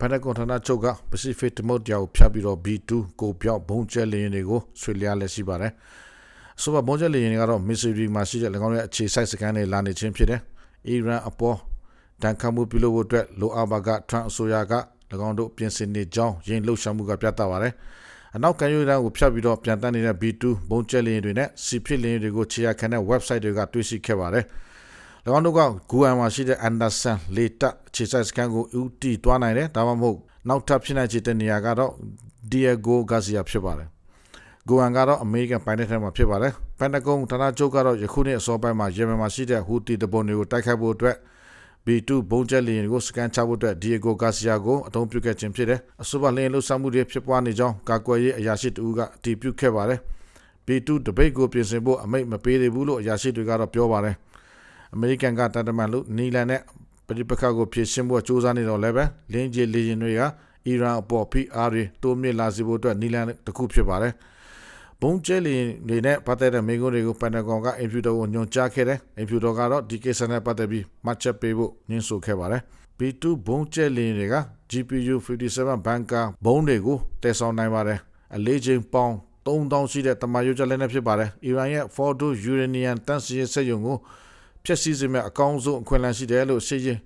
ဖန်တကွန်ဌာနချုပ်က Pacific တမုတ်တရားကိုဖြတ်ပြီးတော့ B2 ကိုပြောက်ဘုံကျဲလင်းတွေကိုဆွေလျားလက်ရှိပါတယ်အဆိုပါဘုံကျဲလင်းတွေကတော့ Missouri မှာရှိတဲ့၎င်းရဲ့အခြေစိုက်စခန်းတွေလာနေခြင်းဖြစ်တယ်အီရန်အပေါ်တန်ခတ်မှုပြုလုပ်ဖို့အတွက်လိုအပ်ပါကထရန့်အစိုးရက၎င်းတို့ပြင်ဆင်နေကြောင်းရင်းလှုပ်ရှားမှုကပြသပါတယ်အနောက်ကန်ယူရန်ကိုဖြတ်ပြီးတော့ပြန်တန်းနေတဲ့ B2 ဘုံကျဲလင်းတွေနဲ့စီဖြစ်လင်းတွေကိုခြေရခံတဲ့ website တွေကတွေ့ရှိခဲ့ပါတယ်၎ င်းတို့ကဂူအန်မှာရှိတဲ့ Anderson လေတပ်ခြေစိုက်စခန်းကိုဦးတည်သွားနိုင်တယ်ဒါမှမဟုတ်နောက်ထပ်ဖြစ်နိုင်တဲ့နေရာကတော့ Diego Garcia ဖြစ်ပါတယ်ဂူအန်ကတော့အမေရိကန်ပိုင်တဲ့ထဲမှာဖြစ်ပါတယ်ပန်တဂွန်ဌာနချုပ်ကတော့ယခုနှစ်အစောပိုင်းမှာယီမင်မှာရှိတဲ့ဟူတီတပုံတွေကိုတိုက်ခိုက်ဖို့အတွက် B2 ဘုံကျက်လျင်ကိုစကန်ချဖို့အတွက် Diego Garcia ကိုအသုံးပြုခဲ့ခြင်းဖြစ်တယ်အဆိုပါလျင်လှုပ်ရှားမှုတွေဖြစ်ပွားနေကြောင်းကာကွယ်ရေးအရာရှိတဦးကအတည်ပြုခဲ့ပါတယ် B2 တပိတ်ကိုပြင်ဆင်ဖို့အမိတ်မပေးသေးဘူးလို့အရာရှိတွေကတော့ပြောပါတယ် အမေရိကန်ကတန်တမန်လို့နီလန်နဲ့ပဋိပက္ခကိုဖြေရှင်းဖို့ကြိုးစားနေတော့လည်းပဲလင်းကြီးလေရင်တွေကအီရန်အပေါ်ဖိအားတွေတိုးမြင့်လာစေဖို့အတွက်နီလန်တစ်ခုဖြစ်ပါတယ်ဘုံကျဲလီတွေနဲ့ပတ်သက်တဲ့မိကုန်းတွေကိုပန်တဂွန်ကအင်ဖြူတော်ကိုညွှန်ကြားခဲ့တယ်။အင်ဖြူတော်ကတော့ဒီကိစ္စနဲ့ပတ်သက်ပြီးမှတ်ချက်ပေးဖို့ညှင်းဆိုခဲ့ပါတယ်။ B2 ဘုံကျဲလီတွေက GPU 57 banker ဘုံတွေကိုတည်ဆောင်နိုင်ပါတယ်။အလေးချိန်ပေါင်း3000ရှိတဲ့တမန်ရိုးကျလက်နဲ့ဖြစ်ပါတယ်။အီရန်ရဲ့ Fordo Uranium တန့်စည်စက်ရုံကို ဖျက်ဆီးစေမယ့်အကောင်းဆုံးအခွင့်အလမ်းရှိတယ်လို့ရှင်းရင်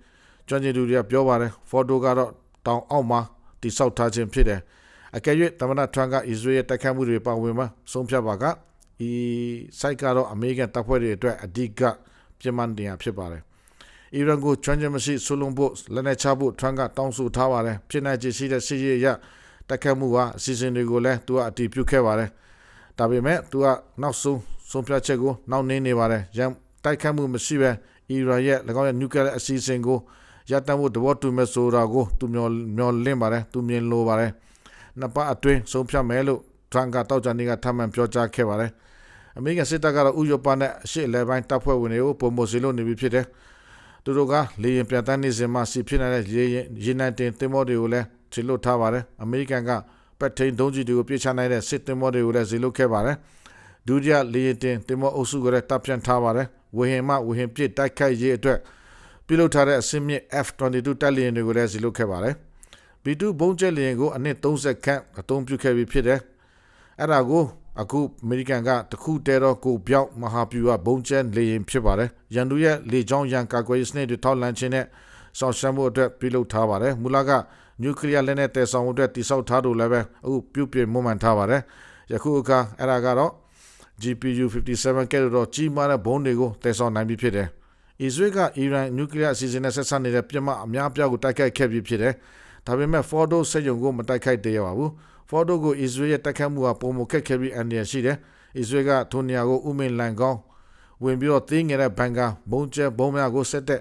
ကျွမ်းကျင်သူတွေကပြောပါတယ်။ Fordo ကတော့တောင်အောက်မှာတိစောက်ထားခြင်းဖြစ်တယ်။အကယ်၍သမ္မတထရန့်ကအစ္စရေးရဲ့တိုက်ခိုက်မှုတွေပါဝင်မှာဆုံးဖြတ်ပါကဤစိုက်ကတော့အမေရိကန်တပ်ဖွဲ့တွေအတွက်အဓိကပြင်ပန်းတင်ရဖြစ်ပါတယ်အီရန်ကိုချွမ်းချမရှိဆူလုံဖို့လက်နက်ချဖို့ထရန့်ကတောင်းဆိုထားပါတယ်ဖြစ်နိုင်ခြေရှိတဲ့စစ်ရေးရတိုက်ခိုက်မှုဟာအစီအစဉ်တွေကိုလည်းသူကအတည်ပြုခဲ့ပါတယ်ဒါပေမဲ့သူကနောက်ဆုံးဆုံးဖြတ်ချက်ကိုနောက်နေနေပါတယ်ရန် တိုက်ခိုက်မှုမရှိဘဲအီရန်ရဲ့၎င်းရဲ့နျူကလီးယားအစီအစဉ်ကိုရတမ်းဖို့တဘောတူမဲ့ဆိုတာကိုသူမျောမျောလင့်ပါတယ်သူမြင်လိုပါတယ်နှစ်ပတ်အတွင်းဆုံးဖြတ်မယ်လို့ထရန်ကတောက်ကြနေကထပ်မံပြောကြားခဲ့ပါတယ်။အမေရိကန်စစ်တပ်ကတော့ဥရောပနဲ့အရှေ့အလယ်ပိုင်းတပ်ဖွဲ့ဝင်တွေကိုပုံမစီလို့နေပြီဖြစ်တယ်။သူတို့ကလေရင်ပြန်တန်းနေစဉ်မှာစီဖြစ်နေတဲ့ရေရေနိုင်တင်တင်မောတွေကိုလည်းခြေလွတ်ထားပါတယ်။အမေရိကန်ကပက်ထိန်ဒုံးကြီးတွေကိုပြစ်ချနိုင်တဲ့စစ်တင်မောတွေကိုလည်းဇေလွတ်ခဲ့ပါတယ်။ ဒုတိယလေရင်တင်တင်မောအုပ်စုကလည်းတပ်ပြန်ထားပါတယ်။ဝေဟင်မှဝေဟင်ပြစ်တိုက်ခိုက်ရေးအတွက်ပြုလုပ်ထားတဲ့အစင်းမြင့် F22 တပ်လျင်တွေကိုလည်းဇေလွတ်ခဲ့ပါတယ်။ B2 ဘုံကျက်လျင်ကိုအနည်း30ခန့်အသုံးပြုခဲ့ပြီးဖြစ်တယ်။အဲ့ဒါကိုအခုအမေရိကန်ကတခုတဲတော့ကိုပြောက်မဟာဗျူဟာဘုံကျက်လေရင်ဖြစ်ပါတယ်။ရန်သူရဲ့လေကြောင်းရန်ကာကွယ်ရေးစနစ်တွေထောက်လန့်ခြင်းနဲ့ဆောက်ရှမ်းမှုအတွက်ပြုလုပ်ထားပါတယ်။မူလကနျူကလ িয়ার လက်နက်တည်ဆောင်မှုအတွက်တိစောက်ထားလို့လည်းပဲအခုပြုပြင်မွမ်းမံထားပါတယ်။ယခုအခါအဲ့ဒါကတော့ GPU 57ကဲတော့ကြီးမားတဲ့ဘုံတွေကိုတည်ဆောင်နိုင်ပြီဖြစ်တယ်။အစ္စရေးကအီရန်နျူကလ িয়ার အစီအစဉ်နဲ့ဆက်စပ်နေတဲ့ပြမအများအပြားကိုတိုက်ခိုက်ခဲ့ပြီးဖြစ်တယ်။ဒါပေမဲ့ Fordo စက်ရုံကိုမတိုက်ခိုက်သေးရပါဘူး Fordo ကို Israel ရဲ့တိုက်ခိုက်မှုဟာပုံမခက်ခဲပြီးအန္တရာယ်ရှိတယ် Israel ကထိုနေရာကိုဥမင်လန်ကောင်းဝင်ပြီးတော့တင်းငယ်တဲ့ဘန်ကာဘုံကျဲဘုံများကိုဆက်တဲ့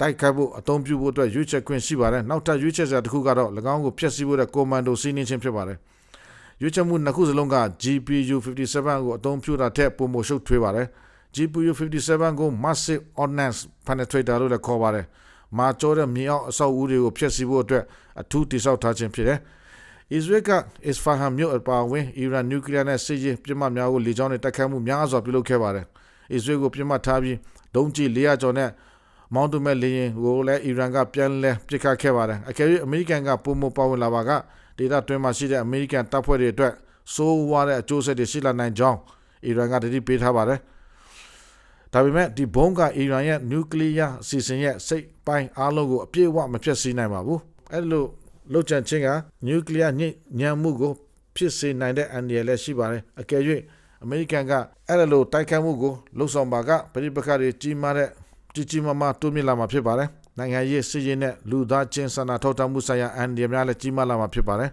တိုက်ခိုက်ဖို့အသုံးပြုဖို့အတွက်ရွေးချယ်ခွင့်ရှိပါတယ်နောက်ထပ်ရွေးချယ်စရာတစ်ခုကတော့၎င်းကိုဖျက်ဆီးဖို့တဲ့ကွန်မန်ဒိုစီးနင်းခြင်းဖြစ်ပါတယ် ရွေးချယ်မှုနှစ်ခုစလုံးက GPU 57ကိုအသုံးပြုတာထက်ပုံမရှုပ်ထွေးပါတယ် GPU 57ကို Massive Ordnance Penetrator လို့လည်းခေါ်ပါတယ်မာကျောတဲ့မြေအောက်အဆောက်အဦတွေကိုဖျက်ဆီးဖို့အတွက်အထူးတိစောက်ထားခြင်းဖြစ်တယ်။အစ္စရေးကအစ္စဖာဟန်မြို့အပါအဝင်အီရန်နျူကလ িয়ার နဲ့စစ်ရေးပြစ်မှတ်များကိုလေကြောင်းနဲ့တိုက်ခိုက်မှုများစွာပြုလုပ်ခဲ့ပါတယ်။အစ္စရေးကိုပြစ်မှတ်ထားပြီးဒုံးကျည်400ကျော်နဲ့ မောင်းတမဲ့လေရင်ကိုလည်းအီရန်ကပြန်လဲပစ်ခတ်ခဲ့ပါတယ်။အကယ်၍အမေရိကန်ကပုံမပါဝင်လာပါကဒေတာတွင်မှရှိတဲ့အမေရိကန်တပ်ဖွဲ့တွေအတွက်စိုးဝါးတဲ့အကျိုးဆက်တွေရှိလာနိုင်ကြောင်းအီရန်ကတတိပေးထားပါတယ်။ဒါပေမဲ့ဒီဘုံကအီရန်ရဲ့နျူကလ িয়ার အစီအစဉ်ရဲ့စိတ်ပိုင်းအားလုံးကိုအပြည့်အဝမဖျက်ဆီးနိုင်ပါဘူးအဲ့လိုလောက်ချန်ချင်းကနျူကလ িয়ারညစ်ညမ်းမှုကိုဖြစ်စေနိုင်တဲ့အန္တရာယ်လည်းရှိပါတယ်အကယ်၍အမေရိကန်ကအဲ့လိုတိုက်ခိုက်မှုကိုလှုံ့ဆော်ပါကပြည်ပခါတွေကြီးမားတဲ့ ကြီးကြီးမားမားတိုးမြင့်လာမှာဖြစ်ပါတယ်နိုင်ငံရေးစစ်ရေးနဲ့လူသားချင်းစာနာထောက်ထားမှုဆိုင်ရာအန္တရာယ်များလည်းကြီးမားလာမှာဖြစ်ပါတယ်